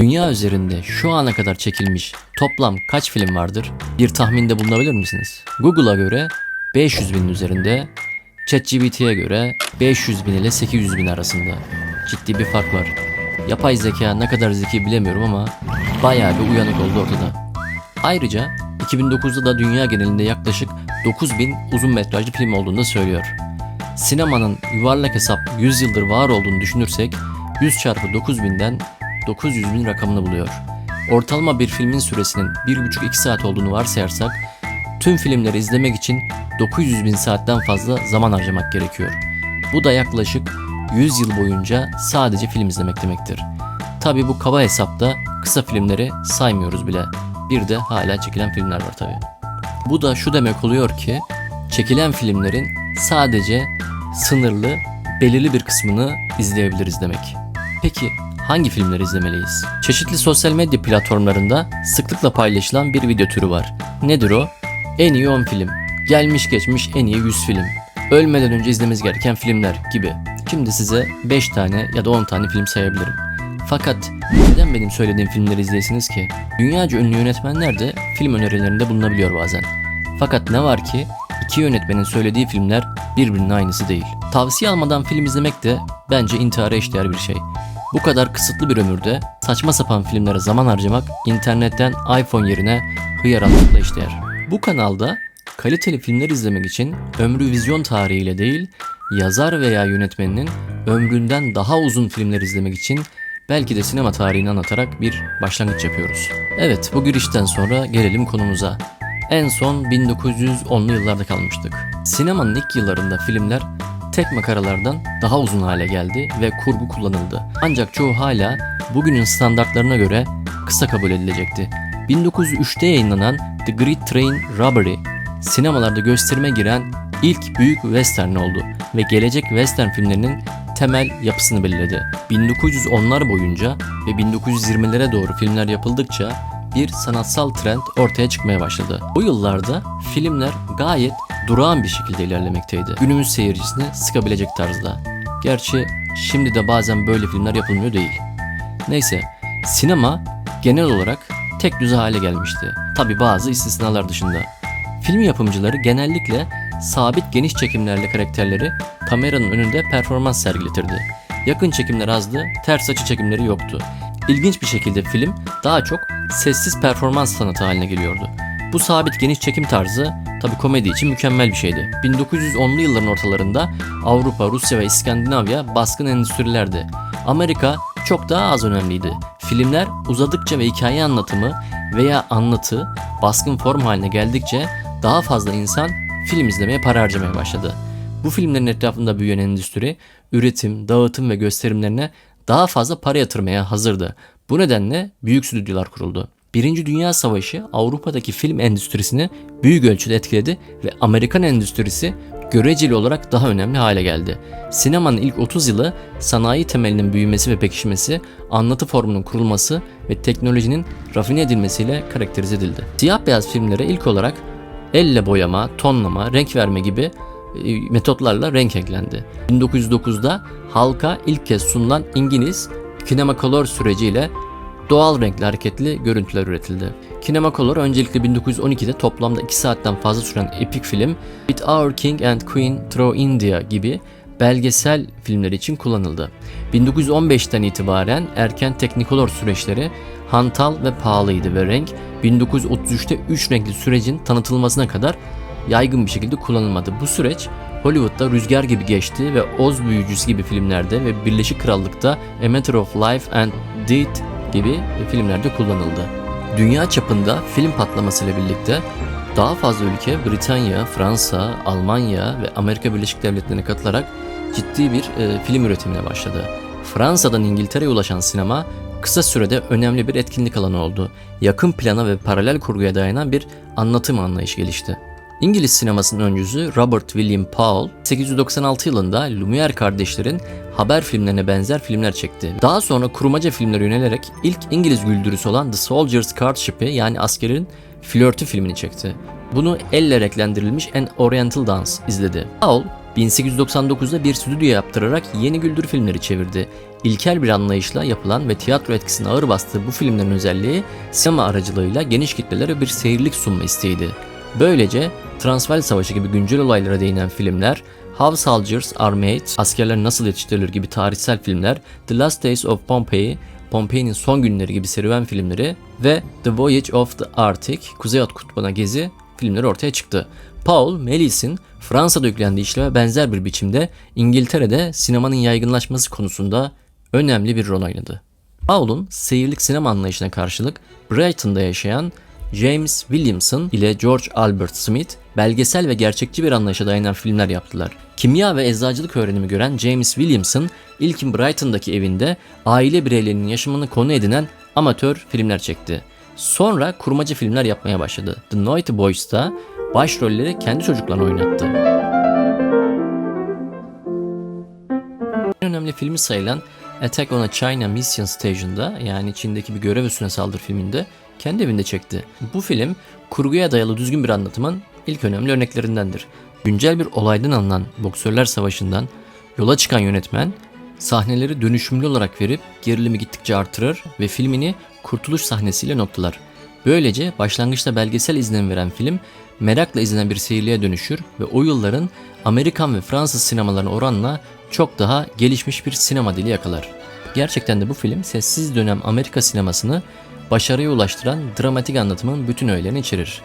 Dünya üzerinde şu ana kadar çekilmiş toplam kaç film vardır? Bir tahminde bulunabilir misiniz? Google'a göre 500 binin üzerinde, ChatGPT'ye göre 500 bin ile 800 bin arasında. Ciddi bir fark var. Yapay zeka ne kadar zeki bilemiyorum ama bayağı bir uyanık oldu ortada. Ayrıca 2009'da da dünya genelinde yaklaşık 9000 uzun metrajlı film olduğunu da söylüyor. Sinemanın yuvarlak hesap 100 yıldır var olduğunu düşünürsek 100 çarpı 9000'den 900 bin rakamını buluyor. Ortalama bir filmin süresinin 1,5-2 saat olduğunu varsayarsak tüm filmleri izlemek için 900 bin saatten fazla zaman harcamak gerekiyor. Bu da yaklaşık 100 yıl boyunca sadece film izlemek demektir. Tabi bu kaba hesapta kısa filmleri saymıyoruz bile. Bir de hala çekilen filmler var tabi. Bu da şu demek oluyor ki çekilen filmlerin sadece sınırlı, belirli bir kısmını izleyebiliriz demek. Peki hangi filmleri izlemeliyiz? Çeşitli sosyal medya platformlarında sıklıkla paylaşılan bir video türü var. Nedir o? En iyi 10 film, gelmiş geçmiş en iyi 100 film, ölmeden önce izlememiz gereken filmler gibi. Şimdi size 5 tane ya da 10 tane film sayabilirim. Fakat neden benim söylediğim filmleri izleyesiniz ki? Dünyaca ünlü yönetmenler de film önerilerinde bulunabiliyor bazen. Fakat ne var ki iki yönetmenin söylediği filmler birbirinin aynısı değil. Tavsiye almadan film izlemek de bence intihara eşdeğer bir şey. Bu kadar kısıtlı bir ömürde saçma sapan filmlere zaman harcamak internetten iPhone yerine hıyar almakla eşdeğer. Bu kanalda kaliteli filmler izlemek için ömrü vizyon tarihiyle değil, yazar veya yönetmeninin ömründen daha uzun filmler izlemek için belki de sinema tarihini anlatarak bir başlangıç yapıyoruz. Evet bu girişten sonra gelelim konumuza. En son 1910'lu yıllarda kalmıştık. Sinemanın ilk yıllarında filmler tek makaralardan daha uzun hale geldi ve kurgu kullanıldı. Ancak çoğu hala bugünün standartlarına göre kısa kabul edilecekti. 1903'te yayınlanan The Great Train Robbery sinemalarda gösterime giren ilk büyük western oldu ve gelecek western filmlerinin temel yapısını belirledi. 1910'lar boyunca ve 1920'lere doğru filmler yapıldıkça bir sanatsal trend ortaya çıkmaya başladı. Bu yıllarda filmler gayet durağan bir şekilde ilerlemekteydi. Günümüz seyircisini sıkabilecek tarzda. Gerçi şimdi de bazen böyle filmler yapılmıyor değil. Neyse, sinema genel olarak tek düze hale gelmişti. Tabi bazı istisnalar dışında. Film yapımcıları genellikle sabit geniş çekimlerle karakterleri kameranın önünde performans sergiletirdi. Yakın çekimler azdı, ters açı çekimleri yoktu. İlginç bir şekilde film daha çok sessiz performans sanatı haline geliyordu. Bu sabit geniş çekim tarzı tabi komedi için mükemmel bir şeydi. 1910'lu yılların ortalarında Avrupa, Rusya ve İskandinavya baskın endüstrilerdi. Amerika çok daha az önemliydi. Filmler uzadıkça ve hikaye anlatımı veya anlatı baskın form haline geldikçe daha fazla insan film izlemeye para harcamaya başladı. Bu filmlerin etrafında büyüyen endüstri, üretim, dağıtım ve gösterimlerine daha fazla para yatırmaya hazırdı. Bu nedenle büyük stüdyolar kuruldu. Birinci Dünya Savaşı Avrupa'daki film endüstrisini büyük ölçüde etkiledi ve Amerikan endüstrisi göreceli olarak daha önemli hale geldi. Sinemanın ilk 30 yılı sanayi temelinin büyümesi ve pekişmesi, anlatı formunun kurulması ve teknolojinin rafine edilmesiyle karakterize edildi. Siyah beyaz filmlere ilk olarak elle boyama, tonlama, renk verme gibi e, metotlarla renk eklendi. 1909'da halka ilk kez sunulan İngiliz Kinemacolor süreciyle doğal renkli hareketli görüntüler üretildi. Kinemacolor öncelikle 1912'de toplamda 2 saatten fazla süren epik film With Our King and Queen Through India gibi belgesel filmleri için kullanıldı. 1915'ten itibaren erken Technicolor süreçleri hantal ve pahalıydı ve renk 1933'te 3 renkli sürecin tanıtılmasına kadar yaygın bir şekilde kullanılmadı. Bu süreç Hollywood'da Rüzgar gibi geçti ve Oz Büyücüsü gibi filmlerde ve Birleşik Krallık'ta A Matter of Life and Death gibi filmlerde kullanıldı. Dünya çapında film patlamasıyla birlikte daha fazla ülke Britanya, Fransa, Almanya ve Amerika Birleşik Devletleri'ne katılarak ciddi bir e, film üretimine başladı. Fransa'dan İngiltere'ye ulaşan sinema kısa sürede önemli bir etkinlik alanı oldu. Yakın plana ve paralel kurguya dayanan bir anlatım anlayışı gelişti. İngiliz sinemasının öncüsü Robert William Powell 896 yılında Lumière kardeşlerin haber filmlerine benzer filmler çekti. Daha sonra kurmaca filmlere yönelerek ilk İngiliz güldürüsü olan The Soldier's Courtship'i yani askerin flörtü filmini çekti. Bunu elle renklendirilmiş An Oriental Dance izledi. Powell 1899'da bir stüdyo yaptırarak Yeni Güldür filmleri çevirdi. İlkel bir anlayışla yapılan ve tiyatro etkisini ağır bastığı bu filmlerin özelliği sinema aracılığıyla geniş kitlelere bir seyirlik sunma isteğiydi. Böylece Transvaal Savaşı gibi güncel olaylara değinen filmler, How Soldiers Are Made, Askerler Nasıl Yetiştirilir gibi tarihsel filmler, The Last Days of Pompeii, Pompei'nin son günleri gibi serüven filmleri ve The Voyage of the Arctic, Kuzey At Kutbu'na gezi filmleri ortaya çıktı. Paul Melis'in Fransa'da yüklendiği işleme benzer bir biçimde İngiltere'de sinemanın yaygınlaşması konusunda önemli bir rol oynadı. Paul'un seyirlik sinema anlayışına karşılık Brighton'da yaşayan James Williamson ile George Albert Smith belgesel ve gerçekçi bir anlayışa dayanan filmler yaptılar. Kimya ve eczacılık öğrenimi gören James Williamson ilkin Brighton'daki evinde aile bireylerinin yaşamını konu edinen amatör filmler çekti. Sonra kurmacı filmler yapmaya başladı. The Naughty Boys'ta başrolleri kendi çocuklarına oynattı. En önemli filmi sayılan Attack on a China Mission Station'da yani Çin'deki bir görev üstüne saldır filminde kendi evinde çekti. Bu film kurguya dayalı düzgün bir anlatımın ilk önemli örneklerindendir. Güncel bir olaydan alınan boksörler savaşından yola çıkan yönetmen sahneleri dönüşümlü olarak verip gerilimi gittikçe artırır ve filmini kurtuluş sahnesiyle noktalar. Böylece başlangıçta belgesel izlenim veren film merakla izlenen bir seyirliğe dönüşür ve o yılların Amerikan ve Fransız sinemalarına oranla çok daha gelişmiş bir sinema dili yakalar. Gerçekten de bu film sessiz dönem Amerika sinemasını başarıya ulaştıran dramatik anlatımın bütün öğelerini içerir.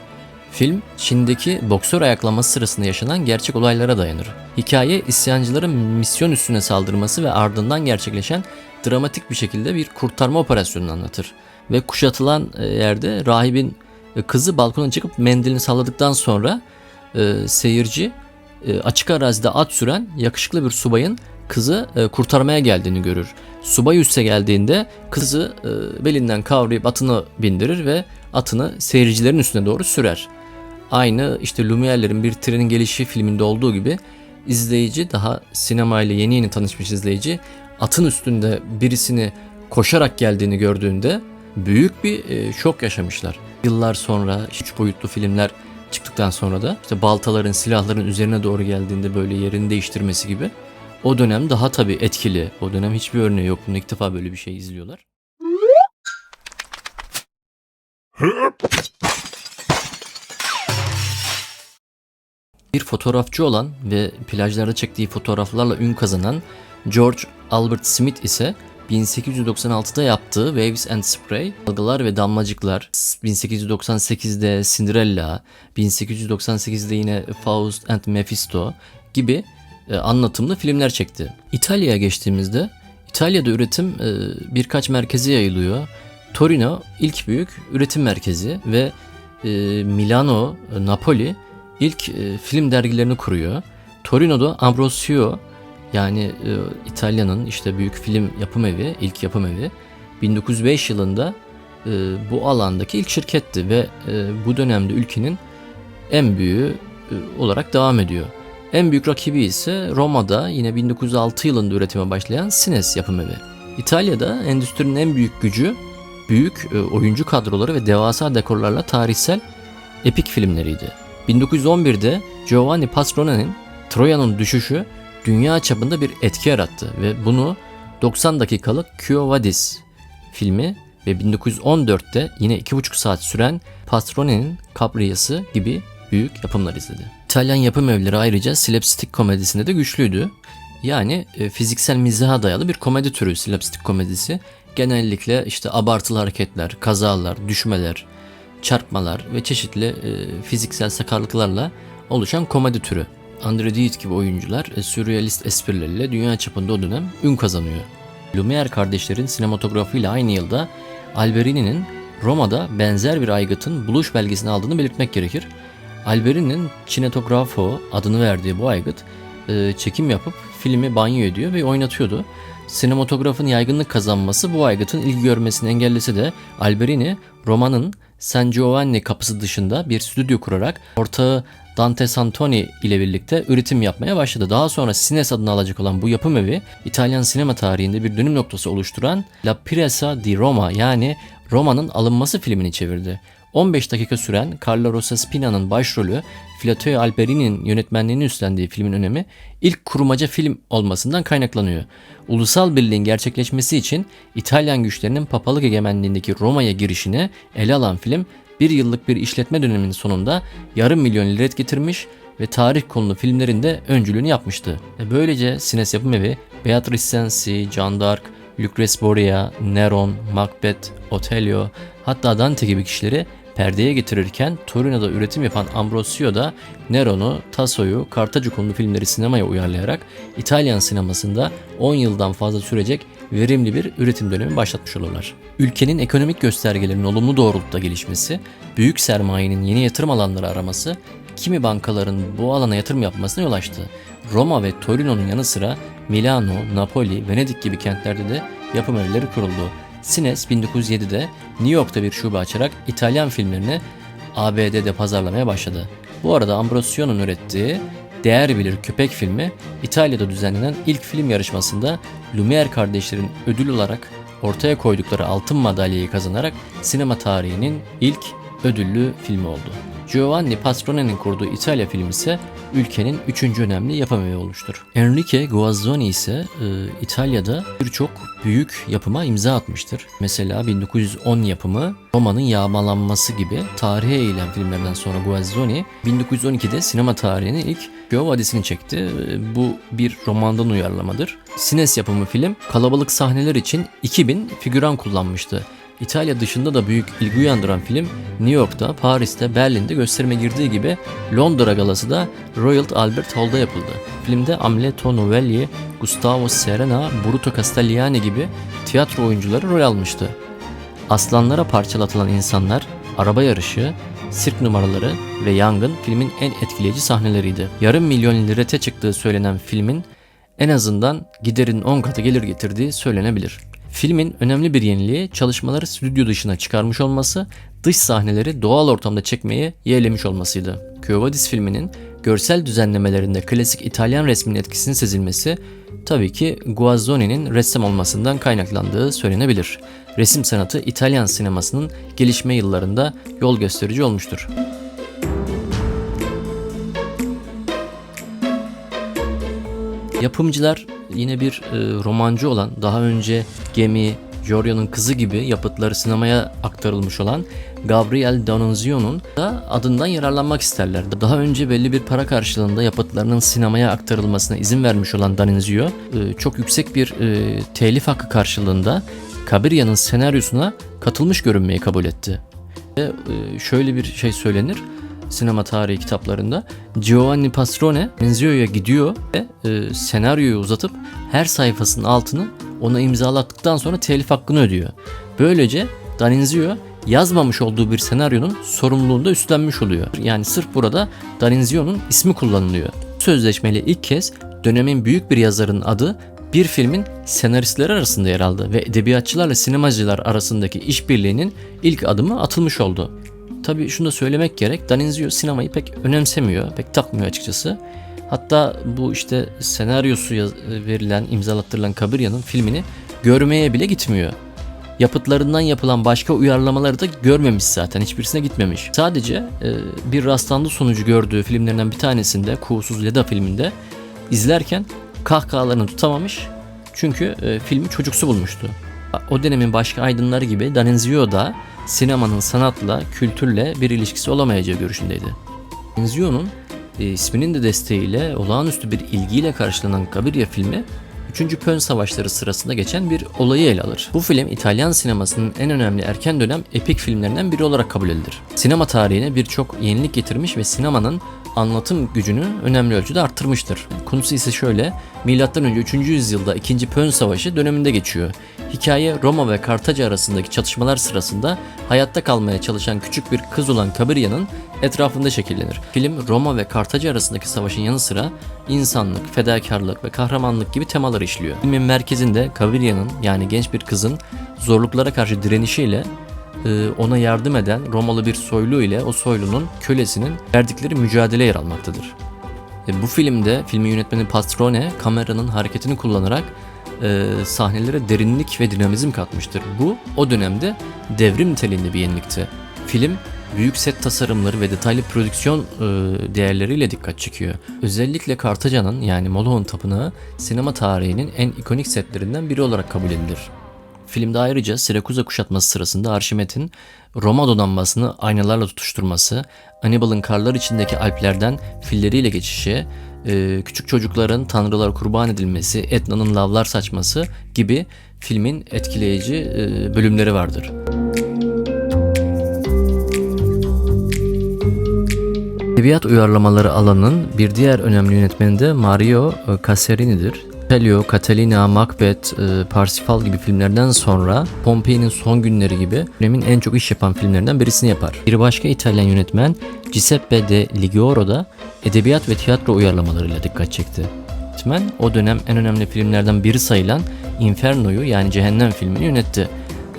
Film, Çin'deki boksör ayaklanması sırasında yaşanan gerçek olaylara dayanır. Hikaye, isyancıların misyon üstüne saldırması ve ardından gerçekleşen dramatik bir şekilde bir kurtarma operasyonunu anlatır. Ve kuşatılan e, yerde rahibin e, kızı balkona çıkıp mendilini salladıktan sonra e, seyirci e, açık arazide at süren yakışıklı bir subayın kızı e, kurtarmaya geldiğini görür. Subay üste geldiğinde kızı e, belinden kavrayıp atını bindirir ve atını seyircilerin üstüne doğru sürer. Aynı işte Lumiere'lerin Bir Trenin Gelişi filminde olduğu gibi izleyici daha sinemayla yeni yeni tanışmış izleyici atın üstünde birisini koşarak geldiğini gördüğünde büyük bir e, şok yaşamışlar. Yıllar sonra üç boyutlu filmler çıktıktan sonra da işte baltaların silahların üzerine doğru geldiğinde böyle yerini değiştirmesi gibi o dönem daha tabii etkili. O dönem hiçbir örneği yok. Bunu ilk defa böyle bir şey izliyorlar. Bir fotoğrafçı olan ve plajlarda çektiği fotoğraflarla ün kazanan George Albert Smith ise 1896'da yaptığı Waves and Spray, Dalgalar ve Damlacıklar, 1898'de Cinderella, 1898'de yine Faust and Mephisto gibi e, anlatımlı filmler çekti. İtalya'ya geçtiğimizde İtalya'da üretim e, birkaç merkeze yayılıyor. Torino ilk büyük üretim merkezi ve e, Milano, Napoli ilk film dergilerini kuruyor. Torino'da Ambrosio yani İtalya'nın işte büyük film yapım evi, ilk yapım evi 1905 yılında bu alandaki ilk şirketti ve bu dönemde ülkenin en büyüğü olarak devam ediyor. En büyük rakibi ise Roma'da yine 1906 yılında üretime başlayan Sines yapım evi. İtalya'da endüstrinin en büyük gücü büyük e, oyuncu kadroları ve devasa dekorlarla tarihsel epik filmleriydi. 1911'de Giovanni Pasrone'nin Troya'nın düşüşü dünya çapında bir etki yarattı ve bunu 90 dakikalık Quo Vadis filmi ve 1914'te yine 2,5 saat süren Pasrone'nin Kapriyası gibi büyük yapımlar izledi. İtalyan yapım evleri ayrıca slapstick komedisinde de güçlüydü. Yani e, fiziksel mizaha dayalı bir komedi türü slapstick komedisi. Genellikle işte abartılı hareketler, kazalar, düşmeler, çarpmalar ve çeşitli e, fiziksel sakarlıklarla oluşan komedi türü. Andre Diet gibi oyuncular e, sürrealist esprileriyle dünya çapında o dönem ün kazanıyor. Lumière kardeşlerin sinematografıyla aynı yılda Alberini'nin Roma'da benzer bir aygıtın buluş belgesini aldığını belirtmek gerekir. Alberini'nin Cinematografo adını verdiği bu aygıt e, çekim yapıp filmi banyo ediyor ve oynatıyordu. Sinematografın yaygınlık kazanması bu aygıtın ilgi görmesini engellese de Alberini romanın San Giovanni kapısı dışında bir stüdyo kurarak ortağı Dante Santoni ile birlikte üretim yapmaya başladı. Daha sonra Sines adını alacak olan bu yapım evi İtalyan sinema tarihinde bir dönüm noktası oluşturan La Presa di Roma yani Roma'nın alınması filmini çevirdi. 15 dakika süren Carla Rosa Spina'nın başrolü Flatio Alberini'nin yönetmenliğini üstlendiği filmin önemi ilk kurmaca film olmasından kaynaklanıyor. Ulusal birliğin gerçekleşmesi için İtalyan güçlerinin papalık egemenliğindeki Roma'ya girişini ele alan film bir yıllık bir işletme döneminin sonunda yarım milyon lira getirmiş ve tarih konulu filmlerinde öncülüğünü yapmıştı. E böylece Sines Yapım Evi Beatrice Cenci, Jeanne d'Arc, Lucrece Borgia, Neron, Macbeth, Otello hatta Dante gibi kişileri perdeye getirirken Torino'da üretim yapan Ambrosio da Neron'u, Tasso'yu, Kartaca konulu filmleri sinemaya uyarlayarak İtalyan sinemasında 10 yıldan fazla sürecek verimli bir üretim dönemi başlatmış olurlar. Ülkenin ekonomik göstergelerinin olumlu doğrultuda gelişmesi, büyük sermayenin yeni yatırım alanları araması, kimi bankaların bu alana yatırım yapmasına yol açtı. Roma ve Torino'nun yanı sıra Milano, Napoli, Venedik gibi kentlerde de yapım evleri kuruldu. Sines 1907'de New York'ta bir şube açarak İtalyan filmlerini ABD'de pazarlamaya başladı. Bu arada Ambrosio'nun ürettiği Değer Bilir Köpek filmi İtalya'da düzenlenen ilk film yarışmasında Lumière kardeşlerin ödül olarak ortaya koydukları altın madalyayı kazanarak sinema tarihinin ilk ödüllü filmi oldu. Giovanni Pastrone'nin kurduğu İtalya filmi ise ülkenin üçüncü önemli yapım evi olmuştur. Enrique Guazzoni ise e, İtalya'da birçok büyük yapıma imza atmıştır. Mesela 1910 yapımı Roma'nın yağmalanması gibi tarihe eğilen filmlerden sonra Guazzoni 1912'de sinema tarihinin ilk Göv Vadisi'ni çekti. E, Bu bir romandan uyarlamadır. Sines yapımı film kalabalık sahneler için 2000 figüran kullanmıştı. İtalya dışında da büyük ilgi uyandıran film New York'ta, Paris'te, Berlin'de gösterime girdiği gibi Londra galası da Royal Albert Hall'da yapıldı. Filmde Amleto Novelli, Gustavo Serena, Bruto Castiglione gibi tiyatro oyuncuları rol almıştı. Aslanlara parçalatılan insanlar, araba yarışı, sirk numaraları ve yangın filmin en etkileyici sahneleriydi. Yarım milyon lirete çıktığı söylenen filmin en azından giderin 10 katı gelir getirdiği söylenebilir. Filmin önemli bir yeniliği çalışmaları stüdyo dışına çıkarmış olması, dış sahneleri doğal ortamda çekmeyi yeğlemiş olmasıydı. Quo Vadis filminin görsel düzenlemelerinde klasik İtalyan resminin etkisinin sezilmesi tabii ki Guazzoni'nin ressam olmasından kaynaklandığı söylenebilir. Resim sanatı İtalyan sinemasının gelişme yıllarında yol gösterici olmuştur. Yapımcılar yine bir e, romancı olan daha önce Gemi, Giorgio'nun kızı gibi yapıtları sinemaya aktarılmış olan Gabriel D'Annunzio'nun da adından yararlanmak isterler. Daha önce belli bir para karşılığında yapıtlarının sinemaya aktarılmasına izin vermiş olan D'Annunzio e, çok yüksek bir e, telif hakkı karşılığında Cabirya'nın senaryosuna katılmış görünmeyi kabul etti. Ve e, şöyle bir şey söylenir sinema tarihi kitaplarında Giovanni Pastrone Enzio'ya gidiyor ve e, senaryoyu uzatıp her sayfasının altını ona imzalattıktan sonra telif hakkını ödüyor. Böylece D'Annunzio yazmamış olduğu bir senaryonun sorumluluğunu da üstlenmiş oluyor. Yani sırf burada D'Annunzio'nun ismi kullanılıyor. Sözleşmeyle ilk kez dönemin büyük bir yazarının adı bir filmin senaristleri arasında yer aldı ve edebiyatçılarla sinemacılar arasındaki işbirliğinin ilk adımı atılmış oldu. Tabii şunu da söylemek gerek. D'Annunzio sinemayı pek önemsemiyor, pek takmıyor açıkçası. Hatta bu işte senaryosu verilen, imzalattırılan Kabirya'nın filmini görmeye bile gitmiyor. Yapıtlarından yapılan başka uyarlamaları da görmemiş zaten. Hiçbirisine gitmemiş. Sadece e, bir rastlandı sonucu gördüğü filmlerinden bir tanesinde, Kuğusuz Leda filminde izlerken kahkahalarını tutamamış. Çünkü e, filmi çocuksu bulmuştu. O dönemin başka aydınları gibi D'Annunzio da sinemanın sanatla, kültürle bir ilişkisi olamayacağı görüşündeydi. D'Annunzio'nun e, isminin de desteğiyle olağanüstü bir ilgiyle karşılanan Gaviria filmi 3. Pön Savaşları sırasında geçen bir olayı ele alır. Bu film İtalyan sinemasının en önemli erken dönem epik filmlerinden biri olarak kabul edilir. Sinema tarihine birçok yenilik getirmiş ve sinemanın anlatım gücünü önemli ölçüde arttırmıştır. Konusu ise şöyle, M.Ö. 3. yüzyılda 2. Pön Savaşı döneminde geçiyor. Hikaye Roma ve Kartaca arasındaki çatışmalar sırasında hayatta kalmaya çalışan küçük bir kız olan Kabirya'nın etrafında şekillenir. Film Roma ve Kartaca arasındaki savaşın yanı sıra insanlık, fedakarlık ve kahramanlık gibi temaları işliyor. Filmin merkezinde Kabirya'nın yani genç bir kızın zorluklara karşı direnişiyle e, ona yardım eden Romalı bir soylu ile o soylunun kölesinin verdikleri mücadele yer almaktadır. E, Bu filmde filmin yönetmeni Pastrone kameranın hareketini kullanarak e, sahnelere derinlik ve dinamizm katmıştır. Bu o dönemde devrim niteliğinde bir yenilikti. Film büyük set tasarımları ve detaylı prodüksiyon e, değerleriyle dikkat çekiyor. Özellikle Kartaca'nın yani Moloch'un tapınağı sinema tarihinin en ikonik setlerinden biri olarak kabul edilir. Filmde ayrıca Sirakuza kuşatması sırasında Arşimet'in Roma donanmasını aynalarla tutuşturması, Hannibal'ın karlar içindeki Alplerden filleriyle geçişi, e, küçük çocukların tanrılar kurban edilmesi, Etna'nın lavlar saçması gibi filmin etkileyici e, bölümleri vardır. Edebiyat uyarlamaları alanının bir diğer önemli yönetmeni de Mario e, Caserini'dir. Celio, Catalina, Macbeth, e, Parsifal gibi filmlerden sonra Pompei'nin son günleri gibi dönemin en çok iş yapan filmlerinden birisini yapar. Bir başka İtalyan yönetmen Giuseppe de Ligoro da edebiyat ve tiyatro uyarlamalarıyla dikkat çekti. Yönetmen o dönem en önemli filmlerden biri sayılan Inferno'yu yani Cehennem filmini yönetti.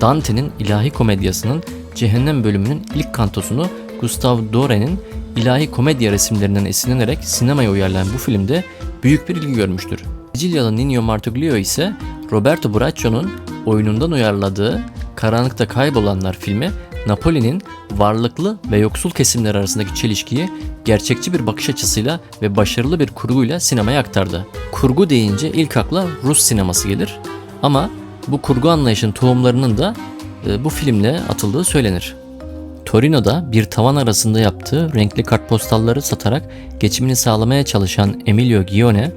Dante'nin ilahi komedyasının Cehennem bölümünün ilk kantosunu Gustav Dore'nin ilahi komedya resimlerinden esinlenerek sinemaya uyarlayan bu filmde büyük bir ilgi görmüştür. Sicilyalı Nino Martuglio ise Roberto Braccio'nun oyunundan uyarladığı Karanlıkta Kaybolanlar filmi Napoli'nin varlıklı ve yoksul kesimler arasındaki çelişkiyi gerçekçi bir bakış açısıyla ve başarılı bir kurguyla sinemaya aktardı. Kurgu deyince ilk akla Rus sineması gelir ama bu kurgu anlayışın tohumlarının da e, bu filmle atıldığı söylenir. Torino'da bir tavan arasında yaptığı renkli kartpostalları satarak geçimini sağlamaya çalışan Emilio Gione,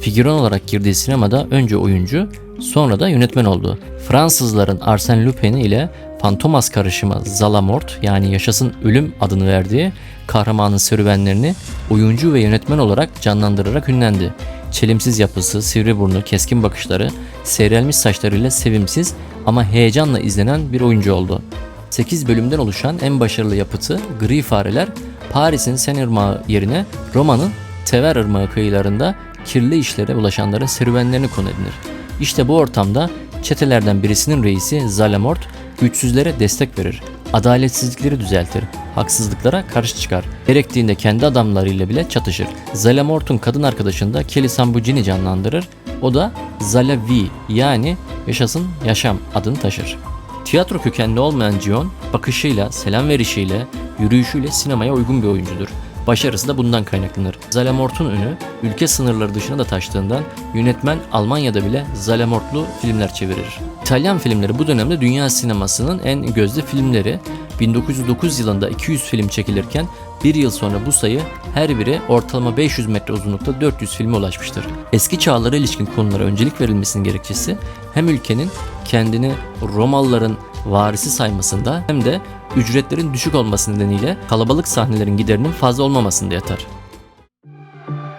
figüran olarak girdiği sinemada önce oyuncu, sonra da yönetmen oldu. Fransızların Arsène Lupin ile Fantomas karışımı Zalamort yani Yaşasın Ölüm adını verdiği kahramanın serüvenlerini oyuncu ve yönetmen olarak canlandırarak ünlendi. Çelimsiz yapısı, sivri burnu, keskin bakışları, seyrelmiş saçlarıyla sevimsiz ama heyecanla izlenen bir oyuncu oldu. 8 bölümden oluşan en başarılı yapıtı Gri Fareler, Paris'in Sen Irmağı yerine Roma'nın Tever Irmağı kıyılarında kirli işlere bulaşanların serüvenlerini konu edinir. İşte bu ortamda çetelerden birisinin reisi Zalamort güçsüzlere destek verir. Adaletsizlikleri düzeltir, haksızlıklara karşı çıkar. Gerektiğinde kendi adamlarıyla bile çatışır. Zalamort'un kadın arkadaşını da Kelly Sambucini canlandırır. O da Zalavi yani yaşasın yaşam adını taşır. Tiyatro kökenli olmayan Gion, bakışıyla, selam verişiyle, yürüyüşüyle sinemaya uygun bir oyuncudur. Başarısı da bundan kaynaklanır. Zalamort'un ünü ülke sınırları dışına da taştığından yönetmen Almanya'da bile Zalamortlu filmler çevirir. İtalyan filmleri bu dönemde dünya sinemasının en gözde filmleri. 1909 yılında 200 film çekilirken bir yıl sonra bu sayı her biri ortalama 500 metre uzunlukta 400 filme ulaşmıştır. Eski çağlara ilişkin konulara öncelik verilmesinin gerekçesi hem ülkenin kendini Romalıların varisi saymasında hem de ücretlerin düşük olması nedeniyle kalabalık sahnelerin giderinin fazla olmamasında yatar.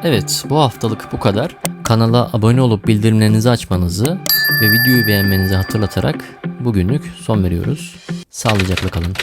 Evet bu haftalık bu kadar. Kanala abone olup bildirimlerinizi açmanızı ve videoyu beğenmenizi hatırlatarak bugünlük son veriyoruz. Sağlıcakla kalın.